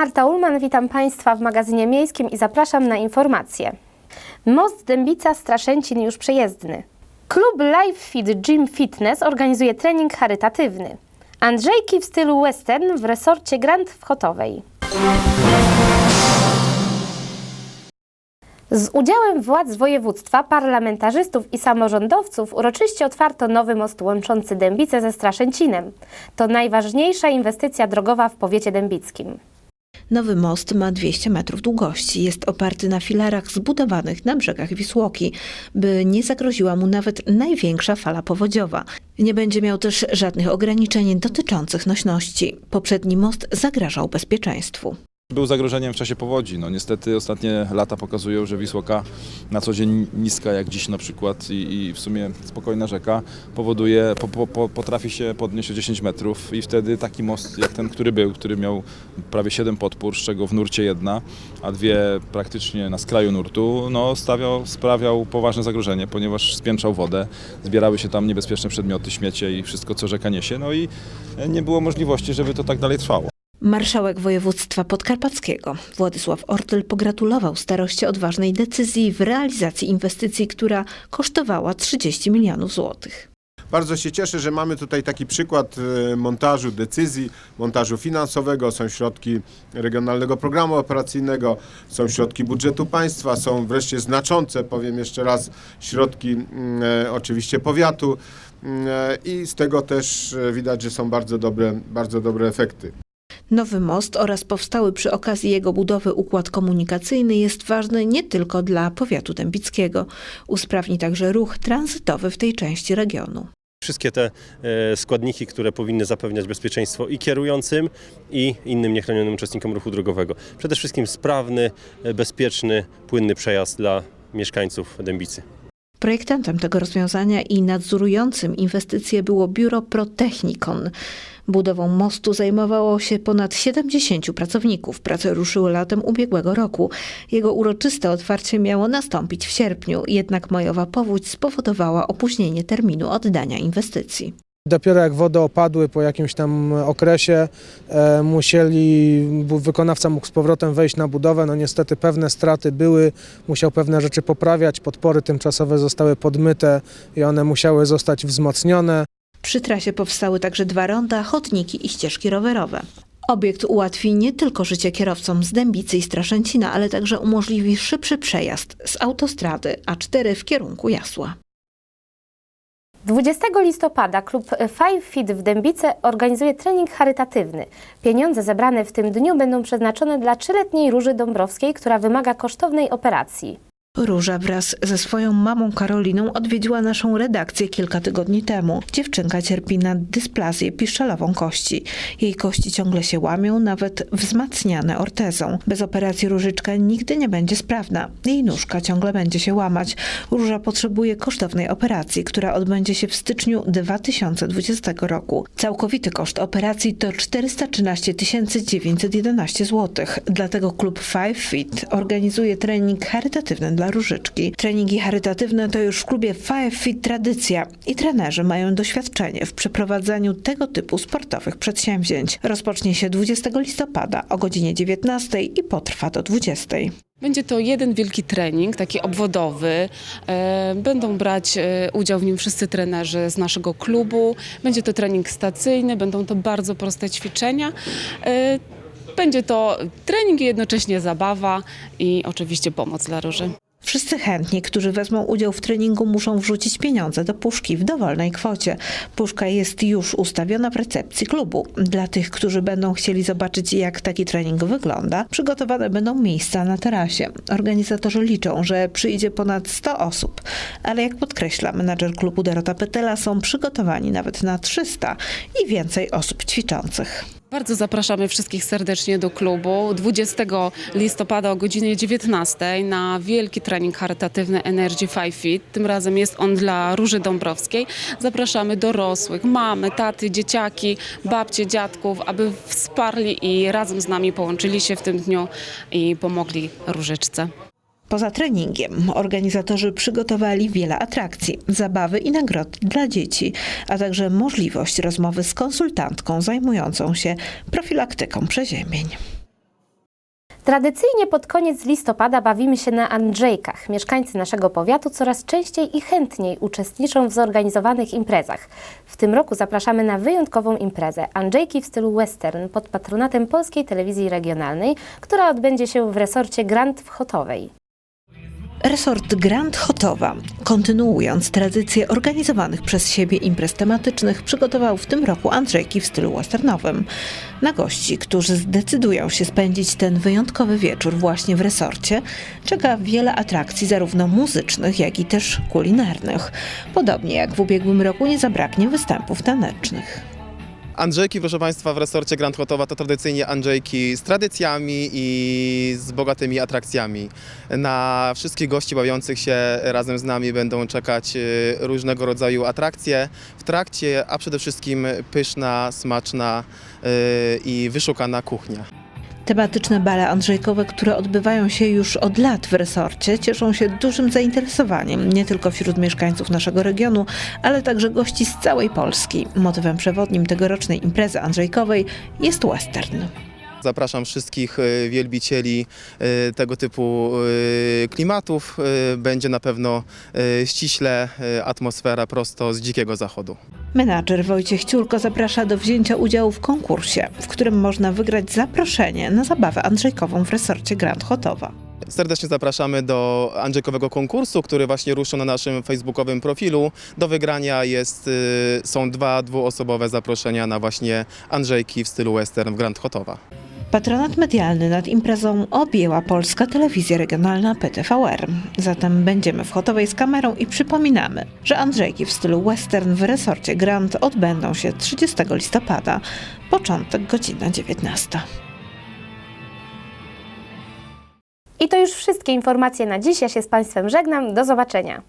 Marta Ulman, witam Państwa w magazynie miejskim i zapraszam na informacje. Most Dębica Straszęcin już przejezdny. Klub Live Fit Gym Fitness organizuje trening charytatywny. Andrzejki w stylu western w resorcie Grand w Chotowej. Z udziałem władz województwa, parlamentarzystów i samorządowców uroczyście otwarto nowy most łączący Dębicę ze Straszęcinem. To najważniejsza inwestycja drogowa w powiecie dębickim. Nowy most ma 200 metrów długości. Jest oparty na filarach zbudowanych na brzegach Wisłoki, by nie zagroziła mu nawet największa fala powodziowa. Nie będzie miał też żadnych ograniczeń dotyczących nośności. Poprzedni most zagrażał bezpieczeństwu. Był zagrożeniem w czasie powodzi. No niestety ostatnie lata pokazują, że Wisłoka na co dzień niska jak dziś na przykład i, i w sumie spokojna rzeka powoduje, po, po, po, potrafi się podnieść o 10 metrów i wtedy taki most jak ten, który był, który miał prawie 7 podpór, z czego w nurcie jedna, a dwie praktycznie na skraju nurtu, no stawiał, sprawiał poważne zagrożenie, ponieważ spięczał wodę, zbierały się tam niebezpieczne przedmioty, śmiecie i wszystko co rzeka niesie, no i nie było możliwości, żeby to tak dalej trwało. Marszałek województwa podkarpackiego Władysław Ortyl pogratulował staroście odważnej decyzji w realizacji inwestycji, która kosztowała 30 milionów złotych. Bardzo się cieszę, że mamy tutaj taki przykład e, montażu decyzji, montażu finansowego. Są środki Regionalnego Programu Operacyjnego, są środki budżetu państwa, są wreszcie znaczące, powiem jeszcze raz, środki e, oczywiście powiatu e, i z tego też widać, że są bardzo dobre, bardzo dobre efekty. Nowy most oraz powstały przy okazji jego budowy układ komunikacyjny jest ważny nie tylko dla powiatu dębickiego. Usprawni także ruch tranzytowy w tej części regionu. Wszystkie te e, składniki, które powinny zapewniać bezpieczeństwo i kierującym, i innym niechronionym uczestnikom ruchu drogowego. Przede wszystkim sprawny, e, bezpieczny, płynny przejazd dla mieszkańców Dębicy. Projektantem tego rozwiązania i nadzorującym inwestycje było biuro Protechnikon. Budową mostu zajmowało się ponad 70 pracowników. Prace ruszyły latem ubiegłego roku. Jego uroczyste otwarcie miało nastąpić w sierpniu, jednak majowa powódź spowodowała opóźnienie terminu oddania inwestycji. Dopiero jak wody opadły po jakimś tam okresie, e, musieli, wykonawca mógł z powrotem wejść na budowę. No niestety pewne straty były, musiał pewne rzeczy poprawiać, podpory tymczasowe zostały podmyte i one musiały zostać wzmocnione. Przy trasie powstały także dwa ronda, chodniki i ścieżki rowerowe. Obiekt ułatwi nie tylko życie kierowcom z Dębicy i Straszęcina, ale także umożliwi szybszy przejazd z autostrady A4 w kierunku Jasła. 20 listopada klub Five Fit w Dębice organizuje trening charytatywny. Pieniądze zebrane w tym dniu będą przeznaczone dla trzyletniej Róży Dąbrowskiej, która wymaga kosztownej operacji. Róża wraz ze swoją mamą Karoliną odwiedziła naszą redakcję kilka tygodni temu. Dziewczynka cierpi na dysplazję piszczelową kości. Jej kości ciągle się łamią, nawet wzmacniane ortezą. Bez operacji różyczka nigdy nie będzie sprawna. Jej nóżka ciągle będzie się łamać. Róża potrzebuje kosztownej operacji, która odbędzie się w styczniu 2020 roku. Całkowity koszt operacji to 413 911 zł. Dlatego klub Five Fit organizuje trening charytatywny dla różyczki. Treningi charytatywne to już w klubie Five Fit tradycja i trenerzy mają doświadczenie w przeprowadzaniu tego typu sportowych przedsięwzięć. Rozpocznie się 20 listopada o godzinie 19 i potrwa do 20. Będzie to jeden wielki trening, taki obwodowy. E, Będą brać e, udział w nim wszyscy trenerzy z naszego klubu. Będzie to trening stacyjny, będą to bardzo proste ćwiczenia. E, Będzie to trening i jednocześnie zabawa i oczywiście pomoc dla Róży. Wszyscy chętni, którzy wezmą udział w treningu, muszą wrzucić pieniądze do puszki w dowolnej kwocie. Puszka jest już ustawiona w recepcji klubu. Dla tych, którzy będą chcieli zobaczyć, jak taki trening wygląda, przygotowane będą miejsca na terasie. Organizatorzy liczą, że przyjdzie ponad 100 osób, ale jak podkreśla menadżer klubu Dorota Petela, są przygotowani nawet na 300 i więcej osób ćwiczących. Bardzo zapraszamy wszystkich serdecznie do klubu 20 listopada o godzinie 19 na wielki trening charytatywny Energy 5 Fit. Tym razem jest on dla Róży Dąbrowskiej. Zapraszamy dorosłych, mamy, taty, dzieciaki, babcie, dziadków, aby wsparli i razem z nami połączyli się w tym dniu i pomogli Różyczce. Poza treningiem organizatorzy przygotowali wiele atrakcji, zabawy i nagrody dla dzieci, a także możliwość rozmowy z konsultantką zajmującą się profilaktyką przeziębień. Tradycyjnie pod koniec listopada bawimy się na Andrzejkach. Mieszkańcy naszego powiatu coraz częściej i chętniej uczestniczą w zorganizowanych imprezach. W tym roku zapraszamy na wyjątkową imprezę Andrzejki w stylu western pod patronatem Polskiej Telewizji Regionalnej, która odbędzie się w resorcie Grand Chotowej. Resort Grand Hotowa, kontynuując tradycję organizowanych przez siebie imprez tematycznych, przygotował w tym roku Andrzejki w stylu westernowym. Na gości, którzy zdecydują się spędzić ten wyjątkowy wieczór właśnie w resorcie, czeka wiele atrakcji zarówno muzycznych, jak i też kulinarnych. Podobnie jak w ubiegłym roku nie zabraknie występów tanecznych. Andrzejki, proszę Państwa, w resorcie Grand Hotowa to tradycyjnie Andrzejki z tradycjami i z bogatymi atrakcjami. Na wszystkich gości bawiących się razem z nami będą czekać y, różnego rodzaju atrakcje w trakcie, a przede wszystkim pyszna, smaczna y, i wyszukana kuchnia. Tematyczne bale andrzejkowe, które odbywają się już od lat w resorcie, cieszą się dużym zainteresowaniem nie tylko wśród mieszkańców naszego regionu, ale także gości z całej Polski. Motywem przewodnim tegorocznej imprezy andrzejkowej jest western. Zapraszam wszystkich y, wielbicieli y, tego typu y, klimatów. Będzie na pewno ściśle atmosfera prosto z dzikiego zachodu. Menadżer Wojciech Ciurko zaprasza do wzięcia udziału w konkursie, w którym można wygrać zaproszenie na zabawę andrzejkową w resorcie Grand Hotowa. Serdecznie zapraszamy do Andrzejkowego konkursu, który właśnie ruszył na naszym facebookowym profilu. Do wygrania jest, y, są dwa dwuosobowe zaproszenia na właśnie Andrzejki w stylu western w Grand Hotowa. Patronat medialny nad imprezą objęła Polska Telewizja Regionalna PTVR. Zatem będziemy w Chotowej z kamerą i przypominamy, że Andrzejki w stylu western w resorcie Grand odbędą się 30 listopada, początek godzina 19. I to już wszystkie informacje na dziś. Ja się z Państwem żegnam. Do zobaczenia.